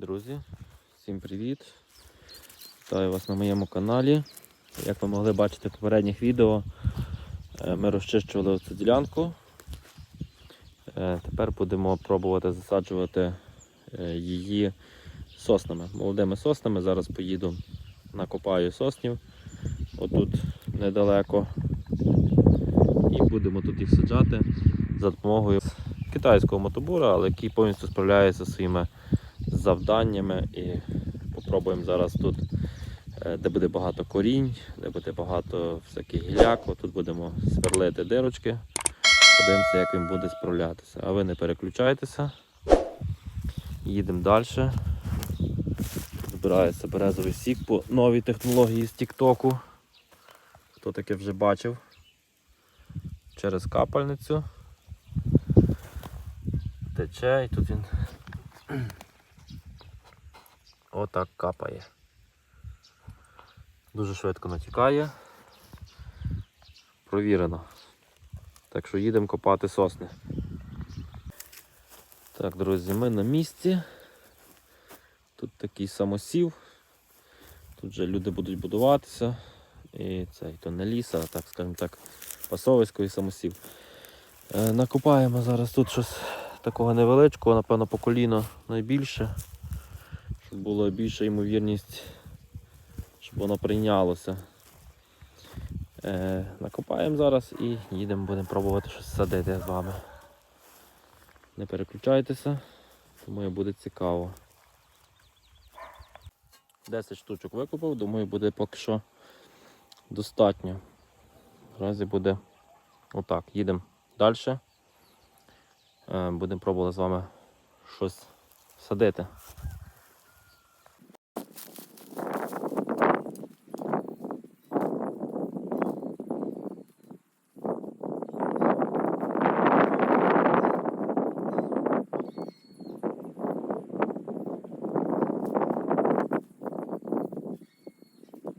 Друзі, всім привіт! Вітаю вас на моєму каналі. Як ви могли бачити в попередніх відео, е, ми розчищували цю ділянку. Е, Тепер будемо пробувати засаджувати е, її соснами, молодими соснами. Зараз поїду накопаю соснів отут недалеко. І будемо тут їх саджати за допомогою китайського мотобура, але який повністю справляється зі своїми завданнями і попробуємо зараз тут, е, де буде багато корінь, де буде багато всяких гіляк, тут будемо сверлити дирочки, подивимося, як він буде справлятися. А ви не переключайтеся. Їдемо далі. Збирається березовий сік по новій технології з Тіктоку. Хто таке вже бачив? Через капальницю. Тече і тут він Отак капає. Дуже швидко натікає. Провірено. Так що їдемо копати сосни. Так, друзі, ми на місці. Тут такий самосів. Тут же люди будуть будуватися. І це і то не ліс, а так, скажімо так, пасовисько і самосів. Е, накопаємо зараз тут щось такого невеличкого, напевно, по коліно найбільше була більша ймовірність, щоб воно прийнялося. Е, накопаємо зараз і їдемо, будемо пробувати щось садити з вами. Не переключайтеся, думаю, буде цікаво. 10 штучок викопав, думаю, буде поки що достатньо. Наразі буде отак. Їдемо далі. Е, будемо пробувати з вами щось садити.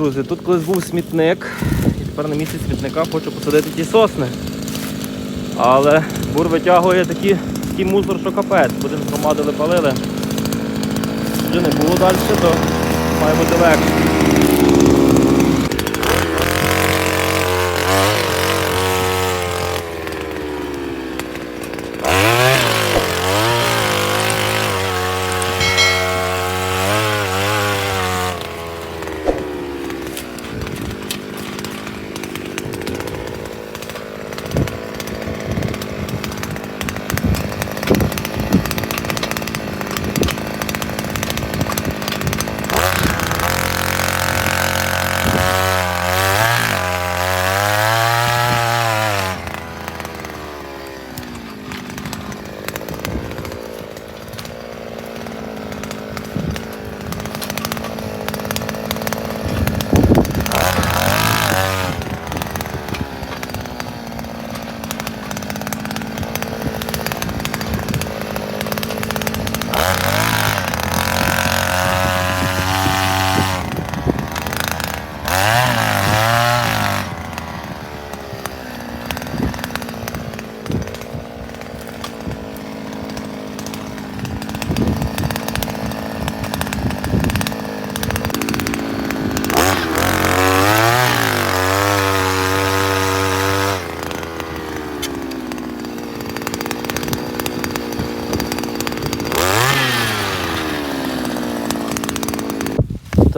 Друзі, тут колись був смітник, і тепер на місці смітника хочу посадити ті сосни. Але бур витягує такі, такий мусор, що капець. Будемо громадили палили. Вже не було далі, то має бути легше.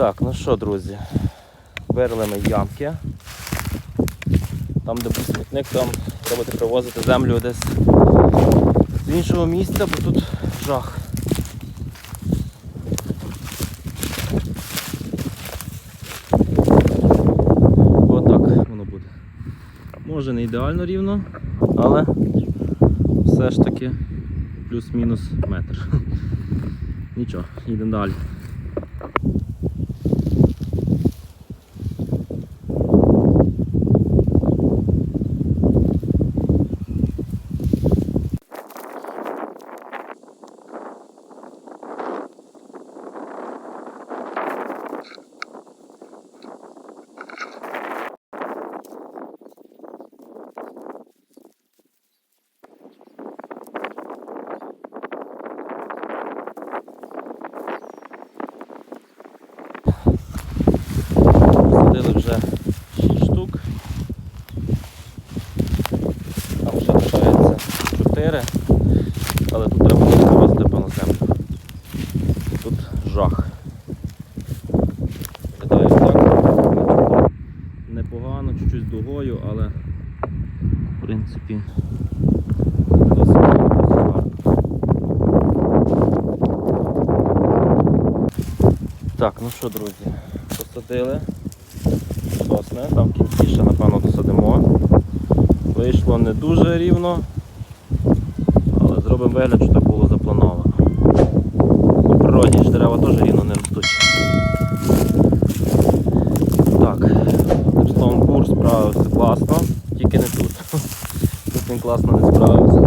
Так, ну що, друзі, вирили ми ямки. Там, де був смітник, там треба привозити землю десь з іншого місця, бо тут жах. Отак воно буде. Може не ідеально рівно, але все ж таки плюс-мінус метр. Нічого, йдемо далі. Посадили вже 6 штук. Там ще лишається 4. Але тут треба буде завозити по землю. Тут жах. Виглядає так. Непогано, чуть-чуть дугою, але в принципі досить гарно. Так, ну що, друзі, посадили сосни, там кінці ще, напевно, досадимо. Вийшло не дуже рівно, але зробимо вигляд, що. Природі ж дерева теж рівно не ростуть. Так, одним словом, курс справився класно, тільки не тут. Тут він класно не справився.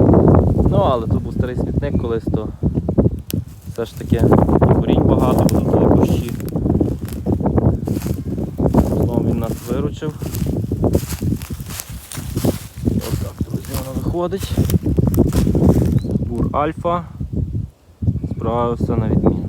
Ну, але тут був старий смітник колись, то все ж таки корінь багато, бо тут були кущі. Словом, він нас виручив. Ось так, друзі, воно виходить. Бур Альфа справився на відмінно.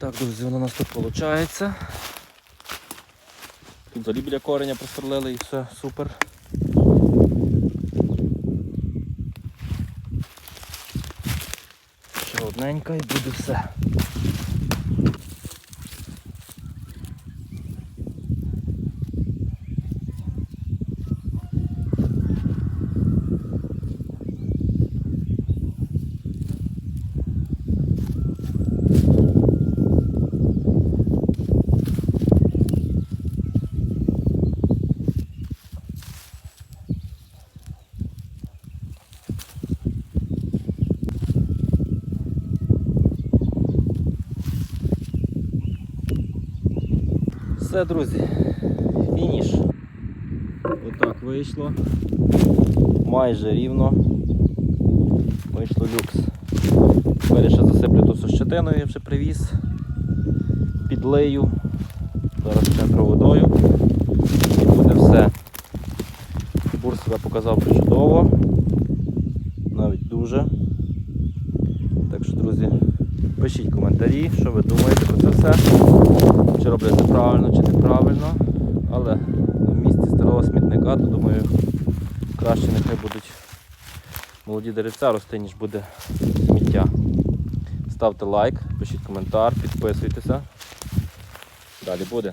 Так, друзі, воно у нас тут виходить. Тут взагалі біля кореня просверлили і все супер. Ще одненька і буде все. Все, друзі, фініш. Отак вийшло. Майже рівно. Вийшло люкс. Тепер ще засиплю ту щетиною, я вже привіз. Підлию. Зараз ще проводою. І буде все. Бур себе показав чудово. Навіть дуже. Так що, друзі, пишіть коментарі, що ви думаєте про це все. Чи роблять це правильно, чи неправильно. Але в місті старого смітника, то думаю, краще нехай будуть молоді деревця рости, ніж буде сміття. Ставте лайк, пишіть коментар, підписуйтеся. Далі буде.